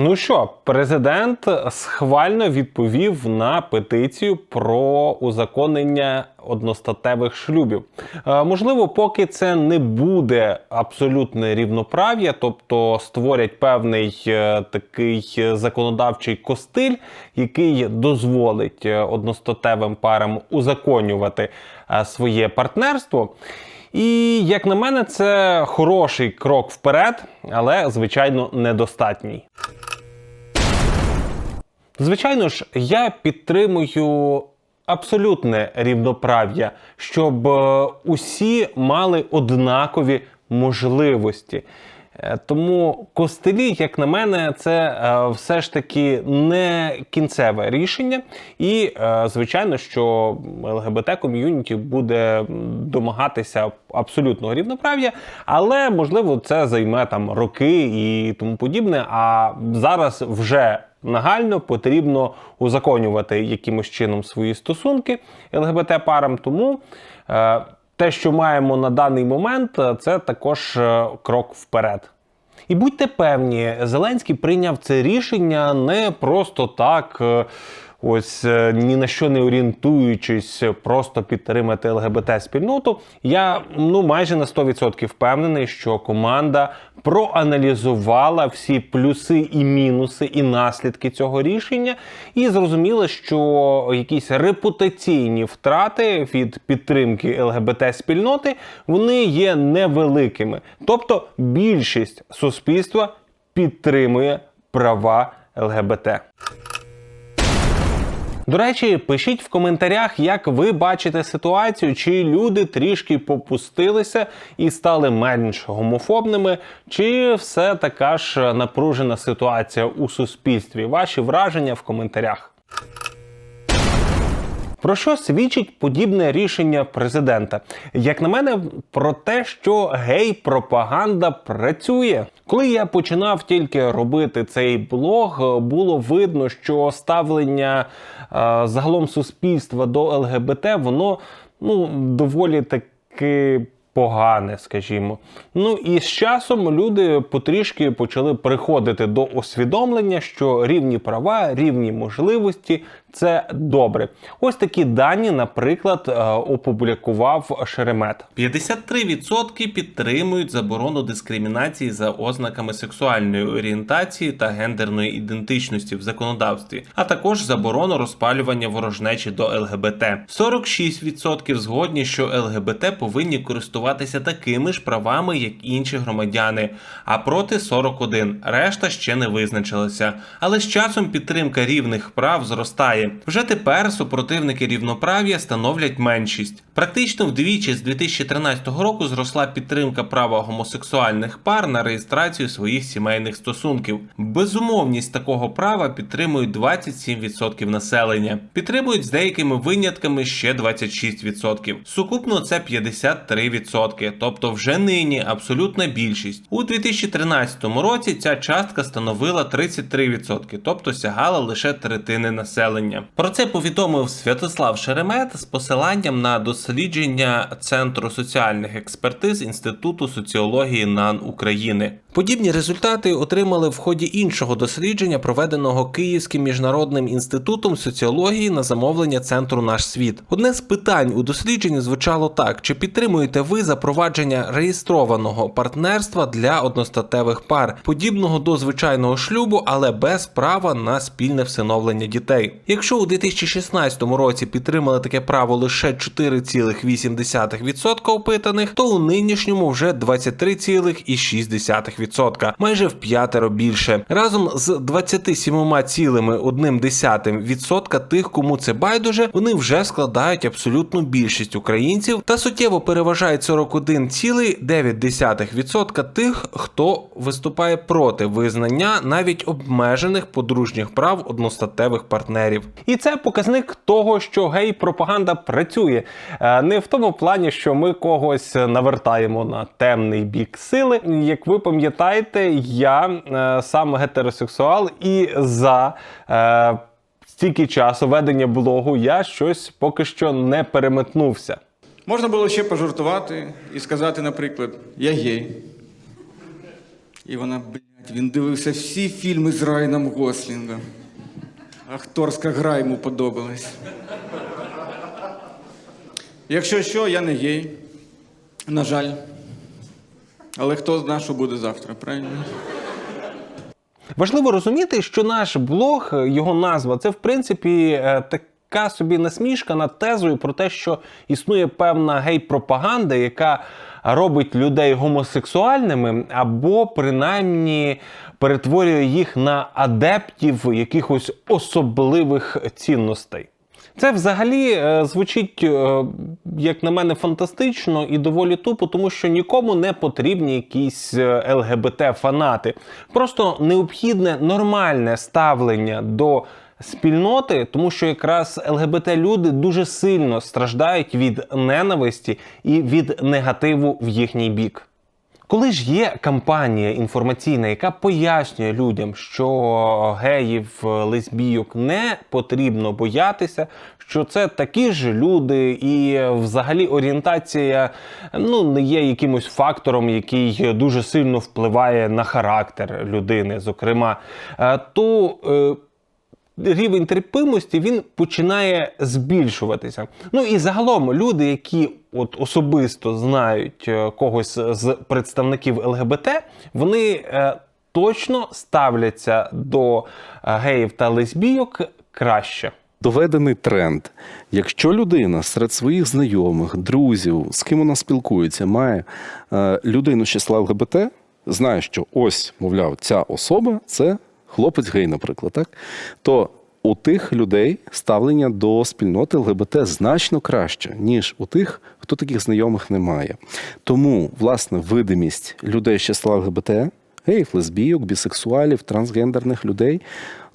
Ну що, президент схвально відповів на петицію про узаконення одностатевих шлюбів. Е, можливо, поки це не буде абсолютне рівноправ'я, тобто створять певний е, такий законодавчий костиль, який дозволить е, одностатевим парам узаконювати своє партнерство. І як на мене, це хороший крок вперед, але звичайно недостатній. Звичайно ж, я підтримую абсолютне рівноправ'я, щоб е, усі мали однакові можливості. Е, Тому костелі, як на мене, це е, все ж таки не кінцеве рішення. І, е, звичайно, що ЛГБТ ком'юніті буде домагатися абсолютного рівноправ'я, але можливо це займе там роки і тому подібне. А зараз вже нагально потрібно узаконювати якимось чином свої стосунки ЛГБТ парам. Тому те, що маємо на даний момент, е, це також е, крок вперед. І будьте певні, Зеленський прийняв це рішення не просто так. Е, Ось е, ні на що не орієнтуючись, просто підтримати ЛГБТ спільноту. Я ну майже на 100% впевнений, що команда проаналізувала всі плюси і мінуси і наслідки цього рішення, і зрозуміла, що якісь репутаційні втрати від підтримки ЛГБТ спільноти вони є невеликими. Тобто більшість суспільства підтримує права ЛГБТ. До речі, пишіть в коментарях, як ви бачите ситуацію, чи люди трішки попустилися і стали менш гомофобними, чи все така ж напружена ситуація у суспільстві. Ваші враження в коментарях. Про що свідчить подібне рішення президента? Як на мене, про те, що гей-пропаганда працює. Коли я починав тільки робити цей блог, було видно, що ставлення е, загалом суспільства до ЛГБТ, воно ну доволі таки погане, скажімо. Ну і з часом люди потрішки почали приходити до усвідомлення, що рівні права, рівні можливості це добре. Ось такі дані, наприклад, е, опублікував Шеремет. 53% підтримують заборону дискримінації за ознаками сексуальної орієнтації та гендерної ідентичності в законодавстві, а також заборону розпалювання ворожнечі до ЛГБТ. 46% згодні, що ЛГБТ повинні користуватися такими ж правами, як інші громадяни, а проти 41. Решта ще не визначилася. Але з часом підтримка рівних прав зростає. Вже тепер супротивники рівноправ'я становлять меншість. Практично вдвічі з 2013 року зросла підтримка права гомосексуальних пар на реєстрацію своїх сімейних стосунків. Безумовність такого права підтримують 27% населення. Підтримують з деякими винятками ще 26%. Сукупно це 53%, тобто вже нині абсолютна більшість. У 2013 році ця частка становила 33%, тобто сягала лише третини населення. Про це повідомив Святослав Шеремет з посиланням на дослідження Центру соціальних експертиз Інституту соціології НАН України. Подібні результати отримали в ході іншого дослідження, проведеного Київським міжнародним інститутом соціології на замовлення центру Наш світ. Одне з питань у дослідженні звучало так: чи підтримуєте ви запровадження реєстрованого партнерства для одностатевих пар, подібного до звичайного шлюбу, але без права на спільне всиновлення дітей? Якщо у 2016 році підтримали таке право лише 4,8% опитаних, то у нинішньому вже 23,6%, майже в п'ятеро більше. Разом з 27,1% тих, кому це байдуже, вони вже складають абсолютну більшість українців та суттєво переважають 41,9% тих, хто виступає проти визнання навіть обмежених подружніх прав одностатевих партнерів. І це показник того, що гей-пропаганда працює. Е, Не в тому плані, що ми когось навертаємо на темний бік сили. Як ви пам'ятаєте, я е, сам гетеросексуал і за. Е, Стільки часу ведення блогу я щось поки що не переметнувся. Можна було ще пожартувати і сказати, наприклад, я гей. І вона, блядь, Він дивився всі фільми з Райаном Гослінгом. Акторська гра йому подобалась. Якщо що, я не гей. На жаль. Але хто знає, що буде завтра, правильно? Важливо розуміти, що наш блог, його назва, це в принципі е, така собі насмішка над тезою про те, що існує певна гей-пропаганда, яка робить людей гомосексуальними, або принаймні перетворює їх на адептів якихось особливих цінностей. Це взагалі е, звучить, е, як на мене, фантастично і доволі тупо, тому що нікому не потрібні якісь е, ЛГБТ-фанати. Просто необхідне нормальне ставлення до спільноти, тому що якраз ЛГБТ-люди дуже сильно страждають від ненависті і від негативу в їхній бік. Коли ж є кампанія інформаційна, яка пояснює людям, що геїв, лесбійок не потрібно боятися, що це такі ж люди, і взагалі орієнтація ну не є якимось фактором, який дуже сильно впливає на характер людини, зокрема, е, то е, рівень терпимості він починає збільшуватися. Ну і загалом люди, які от особисто знають е, когось з представників ЛГБТ, вони е, точно ставляться до е, геїв та лесбійок краще. Доведений тренд. Якщо людина серед своїх знайомих, друзів, з ким вона спілкується, має людину з числа ЛГБТ, знає, що ось, мовляв, ця особа це хлопець гей, наприклад, так? то у тих людей ставлення до спільноти ЛГБТ значно краще, ніж у тих, хто таких знайомих не має. Тому, власне, видимість людей з числа ЛГБТ, геїв, лесбійок, бісексуалів, трансгендерних людей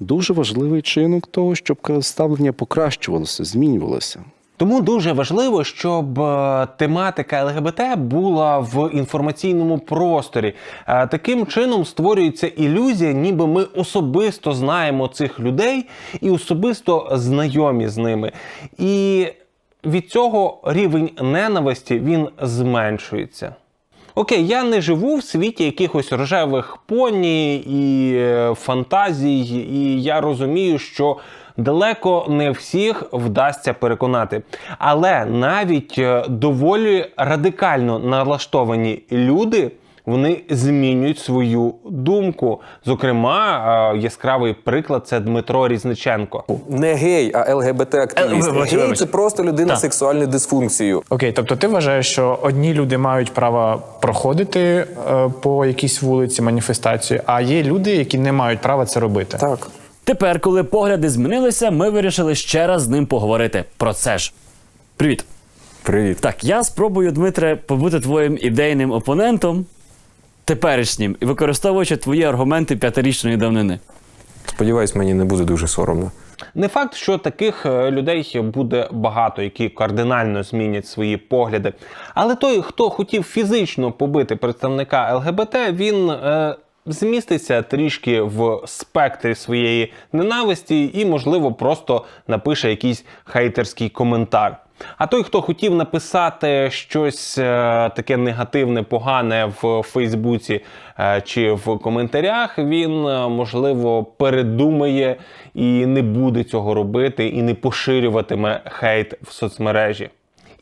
дуже важливий чинник того, щоб ставлення покращувалося, змінювалося. Тому дуже важливо, щоб е, тематика ЛГБТ була в інформаційному просторі. Е, Таким чином створюється ілюзія, ніби ми особисто знаємо цих людей і особисто знайомі з ними. І від цього рівень ненависті він зменшується. Окей, я не живу в світі якихось рожевих поні і е, фантазій, і я розумію, що далеко не всіх вдасться переконати. Але навіть е, доволі радикально налаштовані люди. Вони змінюють свою думку. Зокрема, е, яскравий приклад це Дмитро Різниченко. Не гей, а ЛГБТ-активіст. Е, вибач, Гей це просто людина з сексуальною дисфункцією. Окей, тобто ти вважаєш, що одні люди мають право проходити е, по якійсь вулиці маніфестацію, а є люди, які не мають права це робити. Так. Тепер, коли погляди змінилися, ми вирішили ще раз з ним поговорити про це ж. Привіт. Привіт. Так, я спробую, Дмитре, побути твоїм ідейним опонентом теперішнім і використовуючи твої аргументи п'ятирічної давнини. Сподіваюсь, мені не буде дуже соромно. Не факт, що таких е, людей буде багато, які кардинально змінять свої погляди. Але той, хто хотів фізично побити представника ЛГБТ, він е, зміститься трішки в спектрі своєї ненависті і, можливо, просто напише якийсь хейтерський коментар. А той, хто хотів написати щось е, таке негативне, погане в Фейсбуці е, чи в коментарях, він е, можливо передумає і не буде цього робити, і не поширюватиме хейт в соцмережі.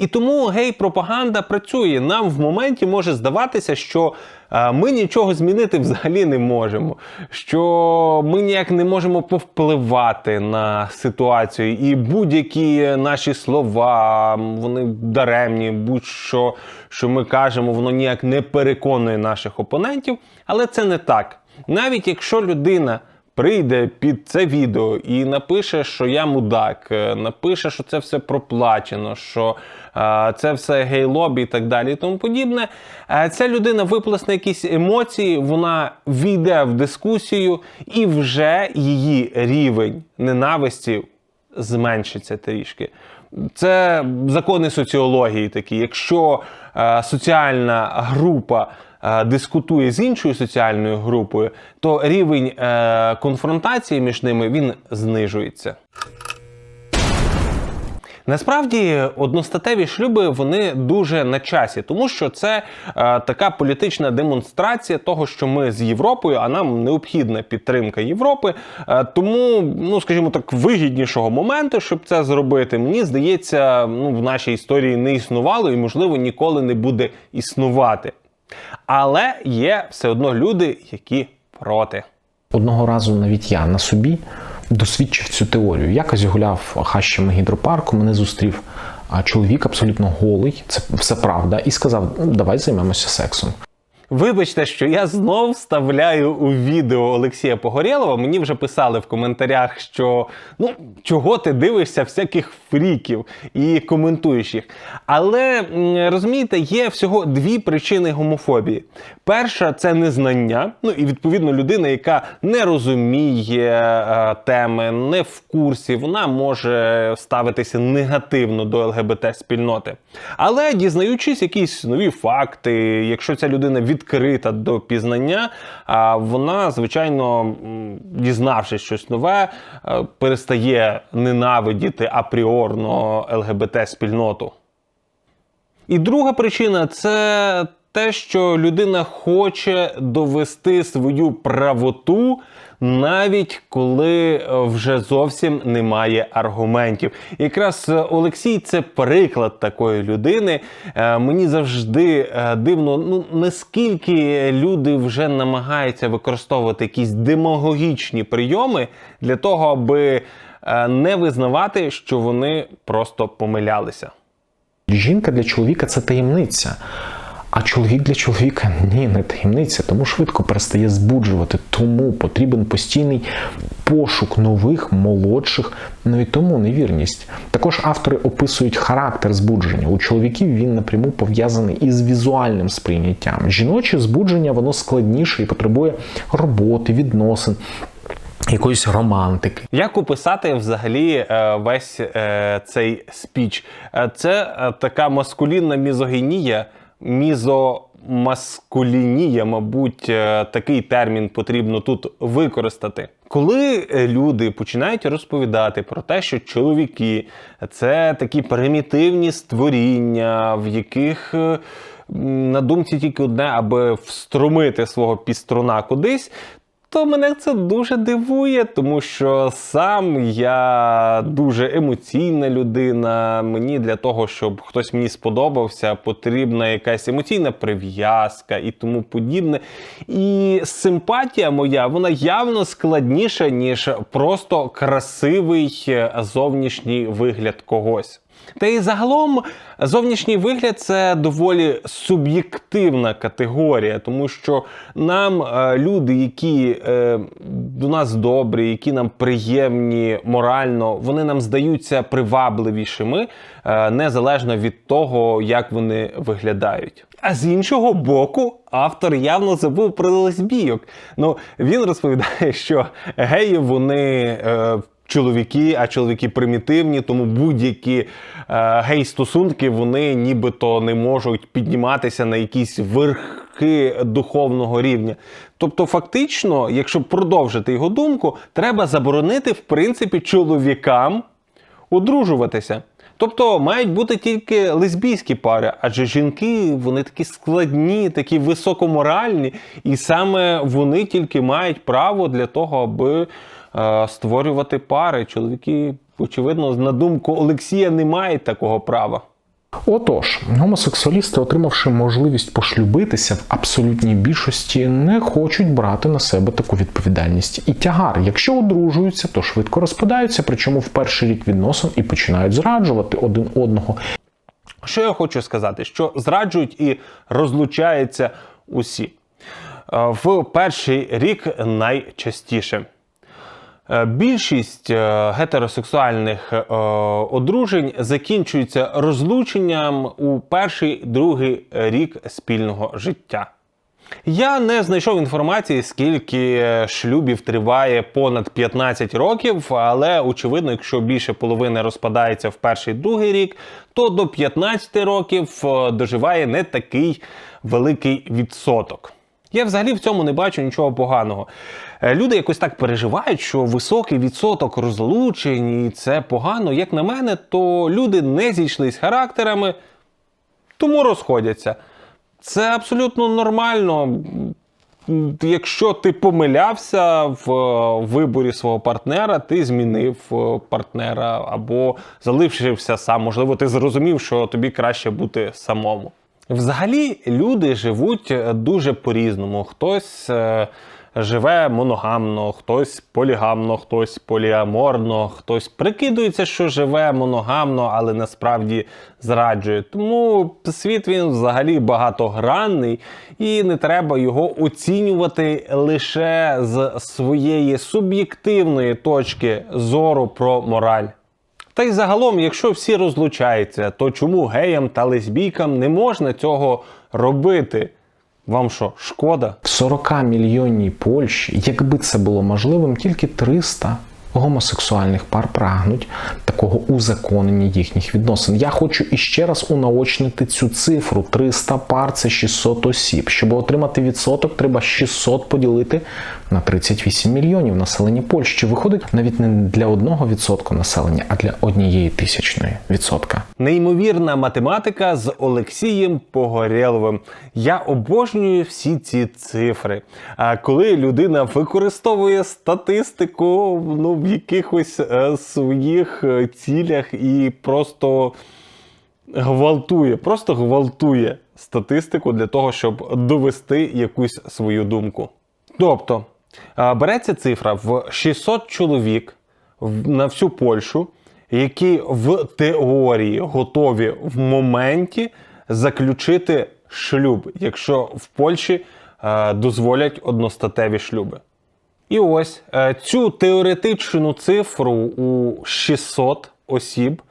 І тому гей-пропаганда працює. Нам в моменті може здаватися, що е, ми нічого змінити взагалі не можемо, що ми ніяк не можемо повпливати на ситуацію, і будь-які наші слова вони даремні, будь-що, що ми кажемо, воно ніяк не переконує наших опонентів. Але це не так. Навіть якщо людина прийде під це відео і напише, що я мудак, е, напише, що це все проплачено, що е, це все гей-лобі і так далі, і тому подібне. Е, ця людина виплесне якісь емоції, вона війде в дискусію, і вже її рівень ненависті зменшиться трішки. Це закони соціології такі. Якщо е, соціальна група дискутує з іншою соціальною групою, то рівень е, конфронтації між ними він знижується. Насправді одностатеві шлюби вони дуже на часі, тому що це е, така політична демонстрація того, що ми з Європою, а нам необхідна підтримка Європи. Е, тому, ну скажімо так, вигіднішого моменту, щоб це зробити, мені здається, ну в нашій історії не існувало і, можливо, ніколи не буде існувати. Але є все одно люди, які проти. Одного разу навіть я на собі досвідчив цю теорію. Якось гуляв хащами гідропарку, мене зустрів чоловік абсолютно голий, це все правда, і сказав: «Ну, давай займемося сексом. Вибачте, що я знов вставляю у відео Олексія Погорєлова. Мені вже писали в коментарях, що ну чого ти дивишся всяких фріків і коментуєш їх. Але розумієте, є всього дві причини гомофобії. Перша це незнання. Ну і відповідно людина, яка не розуміє е, теми, не в курсі, вона може ставитися негативно до ЛГБТ спільноти. Але дізнаючись якісь нові факти, якщо ця людина відкрита до пізнання, а вона, звичайно, дізнавшись щось нове, е, перестає ненавидіти апріорно ЛГБТ спільноту. І друга причина це те, що людина хоче довести свою правоту, навіть коли е, вже зовсім немає аргументів. Якраз е, Олексій це приклад такої людини. Е, Мені завжди дивно, ну наскільки люди вже намагаються використовувати якісь демагогічні прийоми для того, аби не визнавати, що вони просто помилялися. Жінка для чоловіка це таємниця. А чоловік для чоловіка ні, не таємниця, тому швидко перестає збуджувати. Тому потрібен постійний пошук нових, молодших, ну і тому невірність. Також автори описують характер збудження. У чоловіків він напряму пов'язаний із візуальним сприйняттям. Жіноче збудження воно складніше і потребує роботи, відносин. Якоїсь романтики. Як описати взагалі е, весь е, цей спіч? Е, Це така маскулінна мізогінія, мізомаскулінія, мабуть, е, такий термін потрібно тут використати. Коли е, люди починають розповідати про те, що чоловіки це такі примітивні створіння, в яких е, на думці тільки одне, аби встромити свого піструна кудись, то мене це дуже дивує, тому що сам я дуже емоційна людина. Мені для того, щоб хтось мені сподобався, потрібна якась емоційна прив'язка і тому подібне. І симпатія моя, вона явно складніша, ніж просто красивий е, зовнішній вигляд когось. Та й загалом зовнішній вигляд це доволі суб'єктивна категорія, тому що нам е, люди, які е, до нас добрі, які нам приємні морально, вони нам здаються привабливішими, е, незалежно від того, як вони виглядають. А з іншого боку, автор явно забув про лесбійок. Ну він розповідає, що геї вони. Е, чоловіки, а чоловіки примітивні, тому будь-які е, гей-стосунки вони нібито не можуть підніматися на якісь верхи духовного рівня. Тобто, фактично, якщо продовжити його думку, треба заборонити в принципі чоловікам одружуватися. Тобто мають бути тільки лесбійські пари, адже жінки вони такі складні, такі високоморальні, і саме вони тільки мають право для того, аби створювати пари. Чоловіки, очевидно, на думку Олексія, не мають такого права. Отож, гомосексуалісти, отримавши можливість пошлюбитися в абсолютній більшості, не хочуть брати на себе таку відповідальність і тягар. Якщо одружуються, то швидко розпадаються, причому в перший рік відносин і починають зраджувати один одного. Що я хочу сказати? Що зраджують і розлучаються усі. Е, В перший рік найчастіше. Е, Більшість е, гетеросексуальних е, одружень закінчується розлученням у перший другий рік спільного життя. Я не знайшов інформації, скільки шлюбів триває понад 15 років, але очевидно, якщо більше половини розпадається в перший другий рік, то до 15 років доживає не такий великий відсоток. Я взагалі в цьому не бачу нічого поганого. Е, Люди якось так переживають, що високий відсоток розлучень і це погано. Як на мене, то люди не зійшлись характерами, тому розходяться. Це абсолютно нормально. Якщо ти помилявся в е, виборі свого партнера, ти змінив е, партнера або залишився сам. Можливо, ти зрозумів, що тобі краще бути самому. Взагалі, люди живуть е, дуже по-різному. Хтось е, живе моногамно, хтось полігамно, хтось поліаморно, хтось прикидується, що живе моногамно, але насправді зраджує. Тому світ він взагалі багатогранний, і не треба його оцінювати лише з своєї суб'єктивної точки зору про мораль. Та й загалом, якщо всі розлучаються, то чому геям та лесбійкам не можна цього робити? Вам що, шкода? В 40 мільйонній Польщі, якби це було можливим, тільки 300 гомосексуальних пар прагнуть такого узаконення їхніх відносин. Я хочу іще раз унаочнити цю цифру: 300 пар це 600 осіб. Щоб отримати відсоток, треба 600 поділити на 38 мільйонів населення Польщі. Виходить навіть не для одного відсотка населення, а для однієї тисячної відсотка. Неймовірна математика з Олексієм Погорєловим. Я обожнюю всі ці цифри. А коли людина використовує статистику ну, в якихось е, своїх е, цілях і просто гвалтує, просто гвалтує статистику для того, щоб довести якусь свою думку. Тобто береться цифра в 600 чоловік на всю Польщу, які в теорії готові в моменті заключити шлюб, якщо в Польщі дозволять одностатеві шлюби. І ось е, цю теоретичну цифру у 600 осіб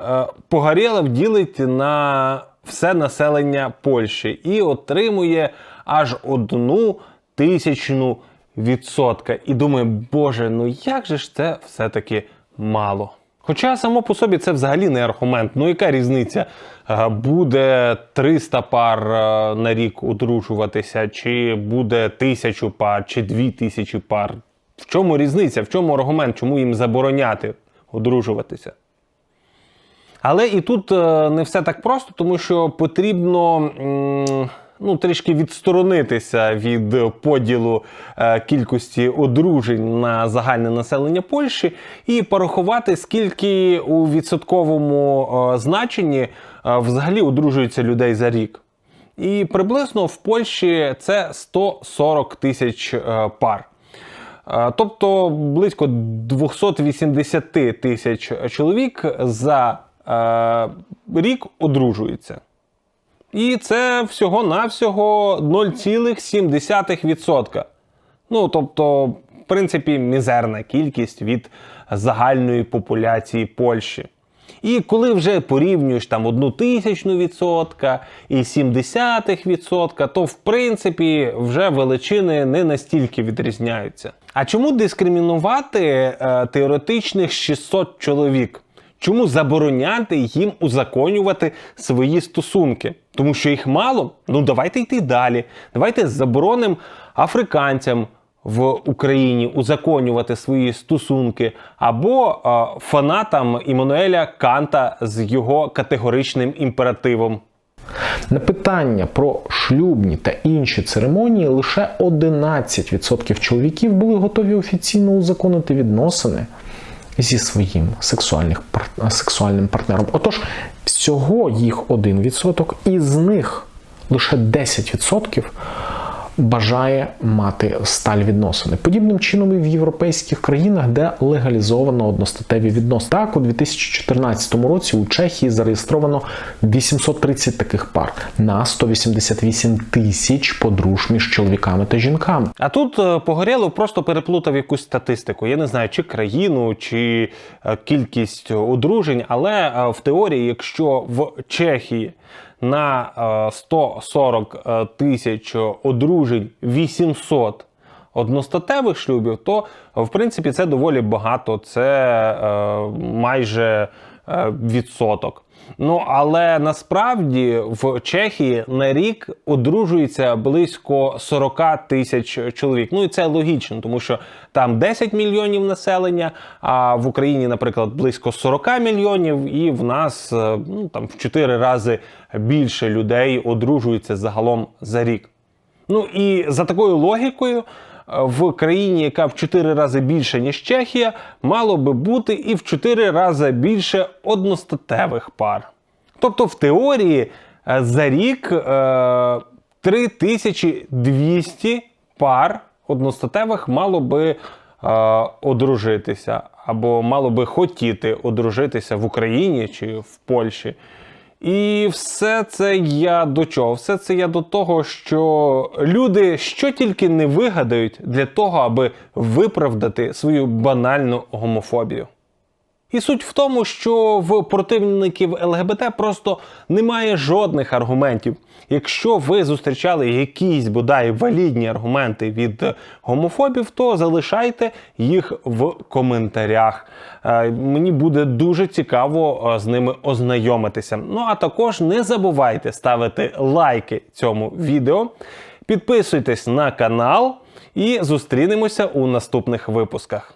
е, Погорєлов ділить на все населення Польщі і отримує аж одну тисячну відсотка. І думає, боже, ну як же ж це все-таки мало. Хоча само по собі це взагалі не аргумент. Ну яка різниця? Е, Буде 300 пар е, на рік одружуватися, чи буде тисячу пар, чи дві тисячі пар. В чому різниця? В чому аргумент? Чому їм забороняти одружуватися? Але і тут е, не все так просто, тому що потрібно ну, трішки відсторонитися від поділу е, кількості одружень на загальне населення Польщі і порахувати, скільки у відсотковому е, значенні е, взагалі одружується людей за рік. І приблизно в Польщі це 140 тисяч пар. Тобто близько 280 тисяч чоловік за рік одружуються. І це всього-навсього 0,7%. Ну, тобто, в принципі, мізерна кількість від загальної популяції Польщі. І коли вже порівнюєш там одну тисячну відсотка і 70 відсотка, то в принципі вже величини не настільки відрізняються. А чому дискримінувати е, теоретичних 600 чоловік? Чому забороняти їм узаконювати свої стосунки? Тому що їх мало? Ну давайте йти далі. Давайте заборонимо африканцям в Україні узаконювати свої стосунки, або е, фанатам Іммануеля Канта з його категоричним імперативом. На питання про шлюбні та інші церемонії лише 11% чоловіків були готові офіційно узаконити відносини зі своїм сексуальних сексуальним партнером. Отож, всього їх 1%, і з них лише 10% бажає мати сталь відносини. Подібним чином і в європейських країнах, де легалізовано одностатеві відносини. Так, у 2014 році у Чехії зареєстровано 830 таких пар на 188 тисяч подружж між чоловіками та жінками. А тут е, Погорєлов просто переплутав якусь статистику. Я не знаю, чи країну, чи е, кількість одружень, але е, в теорії, якщо в Чехії на е, 140 е, тисяч одружень 800 одностатевих шлюбів, то в принципі це доволі багато. Це е, майже е, відсоток. Ну але насправді в Чехії на рік одружується близько 40 тисяч чоловік. Ну і це логічно, тому що там 10 мільйонів населення, а в Україні, наприклад, близько 40 мільйонів, і в нас е, ну там в 4 рази більше людей одружуються загалом за рік. Ну і за такою логікою, в країні, яка в 4 рази більше, ніж Чехія, мало би бути і в 4 рази більше одностатевих пар. Тобто, в теорії е, за рік е, 3200 пар одностатевих мало би е, одружитися, або мало би хотіти одружитися в Україні чи в Польщі. І все це я до чого? Все це я до того, що люди що тільки не вигадають для того, аби виправдати свою банальну гомофобію. І суть в тому, що в противників ЛГБТ просто немає жодних аргументів. Якщо ви зустрічали якісь бодай валідні аргументи від гомофобів, то залишайте їх в коментарях. Е, Мені буде дуже цікаво е, з ними ознайомитися. Ну а також не забувайте ставити лайки цьому відео, підписуйтесь на канал і зустрінемося у наступних випусках.